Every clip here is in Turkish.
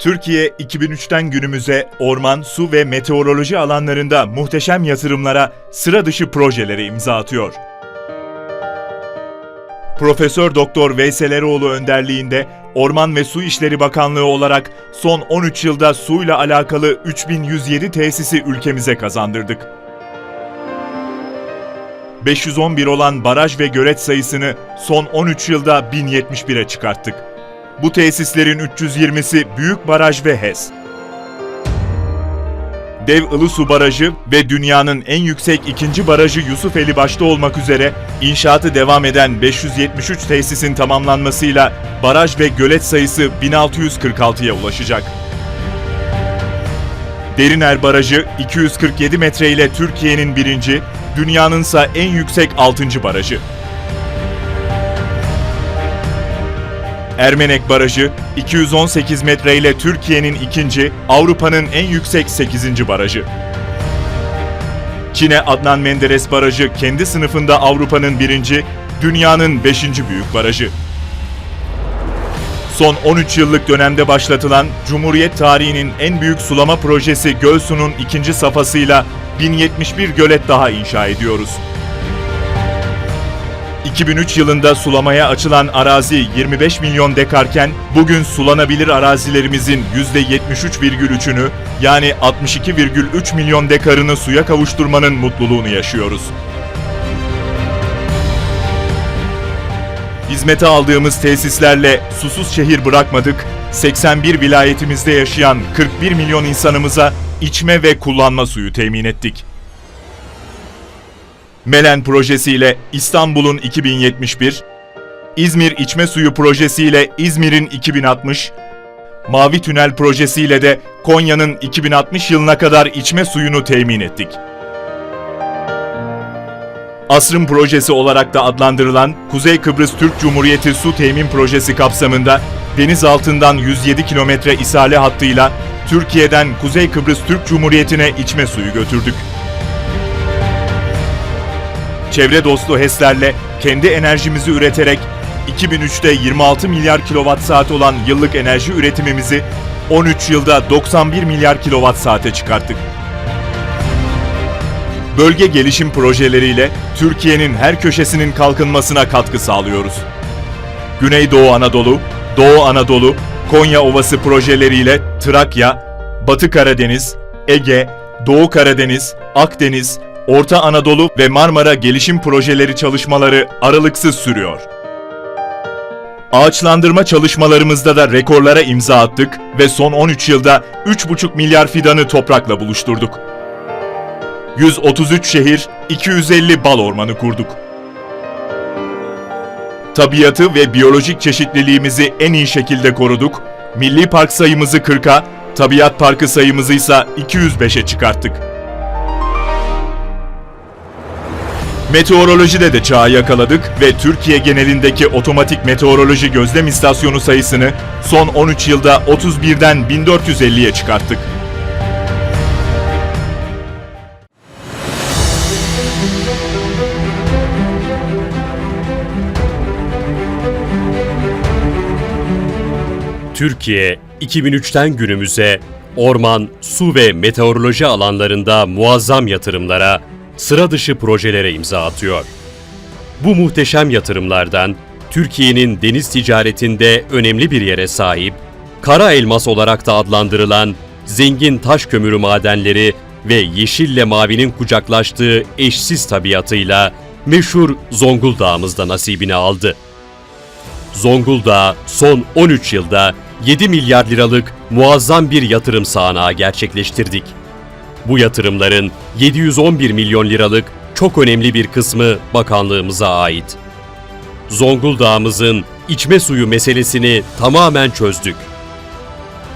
Türkiye 2003'ten günümüze orman, su ve meteoroloji alanlarında muhteşem yatırımlara, sıra dışı projelere imza atıyor. Profesör Doktor Veysel Eroğlu önderliğinde Orman ve Su İşleri Bakanlığı olarak son 13 yılda suyla alakalı 3107 tesisi ülkemize kazandırdık. 511 olan baraj ve gölet sayısını son 13 yılda 1071'e çıkarttık. Bu tesislerin 320'si büyük baraj ve HES. Dev Ilısu Barajı ve dünyanın en yüksek ikinci barajı Yusufeli başta olmak üzere inşaatı devam eden 573 tesisin tamamlanmasıyla baraj ve gölet sayısı 1646'ya ulaşacak. Deriner Barajı 247 metre ile Türkiye'nin birinci, dünyanınsa en yüksek 6. barajı. Ermenek Barajı 218 metre ile Türkiye'nin ikinci, Avrupa'nın en yüksek 8. barajı. Çin'e Adnan Menderes Barajı kendi sınıfında Avrupa'nın birinci, dünyanın 5. büyük barajı. Son 13 yıllık dönemde başlatılan Cumhuriyet tarihinin en büyük sulama projesi Gölsu'nun ikinci safhasıyla 1071 gölet daha inşa ediyoruz. 2003 yılında sulamaya açılan arazi 25 milyon dekarken bugün sulanabilir arazilerimizin %73,3'ünü yani 62,3 milyon dekarını suya kavuşturmanın mutluluğunu yaşıyoruz. Hizmete aldığımız tesislerle susuz şehir bırakmadık, 81 vilayetimizde yaşayan 41 milyon insanımıza içme ve kullanma suyu temin ettik. Melen projesiyle İstanbul'un 2071, İzmir İçme Suyu projesiyle İzmir'in 2060, Mavi Tünel projesiyle de Konya'nın 2060 yılına kadar içme suyunu temin ettik. Asrın projesi olarak da adlandırılan Kuzey Kıbrıs Türk Cumhuriyeti Su Temin Projesi kapsamında deniz altından 107 kilometre isale hattıyla Türkiye'den Kuzey Kıbrıs Türk Cumhuriyeti'ne içme suyu götürdük. Çevre dostu HES'lerle kendi enerjimizi üreterek 2003'te 26 milyar kilowatt saat olan yıllık enerji üretimimizi 13 yılda 91 milyar kilowatt saate çıkarttık. Bölge gelişim projeleriyle Türkiye'nin her köşesinin kalkınmasına katkı sağlıyoruz. Güneydoğu Anadolu, Doğu Anadolu, Konya Ovası projeleriyle Trakya, Batı Karadeniz, Ege, Doğu Karadeniz, Akdeniz, Orta Anadolu ve Marmara gelişim projeleri çalışmaları aralıksız sürüyor. Ağaçlandırma çalışmalarımızda da rekorlara imza attık ve son 13 yılda 3,5 milyar fidanı toprakla buluşturduk. 133 şehir, 250 bal ormanı kurduk. Tabiatı ve biyolojik çeşitliliğimizi en iyi şekilde koruduk. Milli park sayımızı 40'a, tabiat parkı sayımızı ise 205'e çıkarttık. Meteorolojide de çağı yakaladık ve Türkiye genelindeki otomatik meteoroloji gözlem istasyonu sayısını son 13 yılda 31'den 1450'ye çıkarttık. Türkiye 2003'ten günümüze orman, su ve meteoroloji alanlarında muazzam yatırımlara, sıra dışı projelere imza atıyor. Bu muhteşem yatırımlardan Türkiye'nin deniz ticaretinde önemli bir yere sahip, kara elmas olarak da adlandırılan zengin taş kömürü madenleri ve yeşille mavinin kucaklaştığı eşsiz tabiatıyla meşhur Zonguldak'ımızda nasibini aldı. Zonguldak son 13 yılda 7 milyar liralık muazzam bir yatırım sahanağı gerçekleştirdik. Bu yatırımların 711 milyon liralık çok önemli bir kısmı bakanlığımıza ait. Zonguldak'ımızın içme suyu meselesini tamamen çözdük.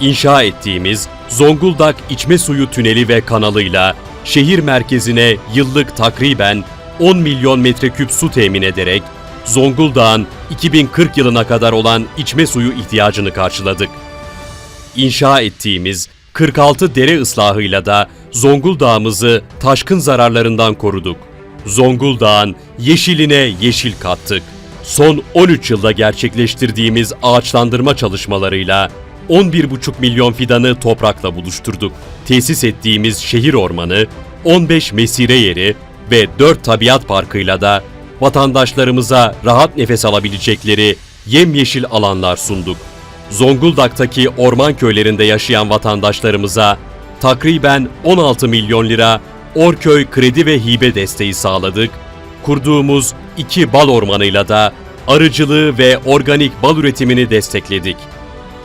İnşa ettiğimiz Zonguldak içme suyu tüneli ve kanalıyla şehir merkezine yıllık takriben 10 milyon metreküp su temin ederek Zonguldak'ın 2040 yılına kadar olan içme suyu ihtiyacını karşıladık. İnşa ettiğimiz 46 dere ıslahıyla da Zonguldak'ımızı taşkın zararlarından koruduk. Zonguldak'ın yeşiline yeşil kattık. Son 13 yılda gerçekleştirdiğimiz ağaçlandırma çalışmalarıyla 11,5 milyon fidanı toprakla buluşturduk. Tesis ettiğimiz şehir ormanı, 15 mesire yeri ve 4 tabiat parkıyla da vatandaşlarımıza rahat nefes alabilecekleri yemyeşil alanlar sunduk. Zonguldak'taki orman köylerinde yaşayan vatandaşlarımıza takriben 16 milyon lira Orköy kredi ve hibe desteği sağladık. Kurduğumuz iki bal ormanıyla da arıcılığı ve organik bal üretimini destekledik.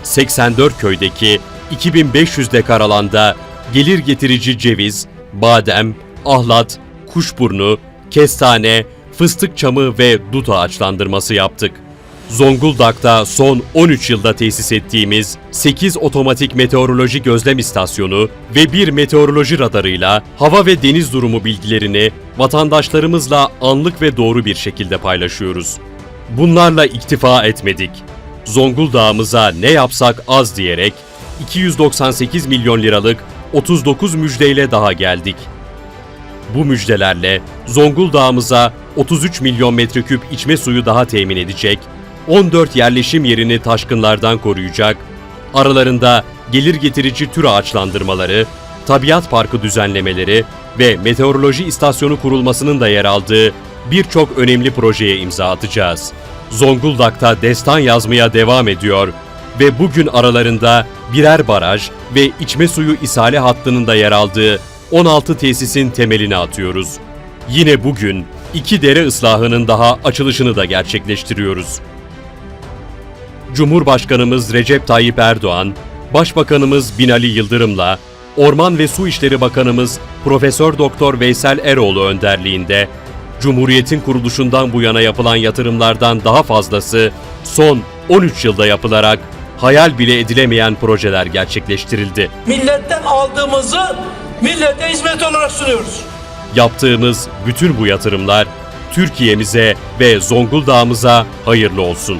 84 köydeki 2500 dekar alanda gelir getirici ceviz, badem, ahlat, kuşburnu, kestane, fıstık çamı ve dut ağaçlandırması yaptık. Zonguldak'ta son 13 yılda tesis ettiğimiz 8 otomatik meteoroloji gözlem istasyonu ve bir meteoroloji radarıyla hava ve deniz durumu bilgilerini vatandaşlarımızla anlık ve doğru bir şekilde paylaşıyoruz. Bunlarla iktifa etmedik. Zonguldak'ımıza ne yapsak az diyerek 298 milyon liralık 39 müjdeyle daha geldik. Bu müjdelerle Zonguldak'ımıza 33 milyon metreküp içme suyu daha temin edecek, 14 yerleşim yerini taşkınlardan koruyacak, aralarında gelir getirici tür ağaçlandırmaları, tabiat parkı düzenlemeleri ve meteoroloji istasyonu kurulmasının da yer aldığı birçok önemli projeye imza atacağız. Zonguldak'ta destan yazmaya devam ediyor ve bugün aralarında birer baraj ve içme suyu isale hattının da yer aldığı 16 tesisin temelini atıyoruz. Yine bugün iki dere ıslahının daha açılışını da gerçekleştiriyoruz. Cumhurbaşkanımız Recep Tayyip Erdoğan, Başbakanımız Binali Yıldırım'la Orman ve Su İşleri Bakanımız Profesör Doktor Veysel Eroğlu önderliğinde Cumhuriyetin kuruluşundan bu yana yapılan yatırımlardan daha fazlası son 13 yılda yapılarak hayal bile edilemeyen projeler gerçekleştirildi. milletten aldığımızı millete hizmet olarak sunuyoruz. Yaptığımız bütün bu yatırımlar Türkiye'mize ve Zonguldak'ımıza hayırlı olsun.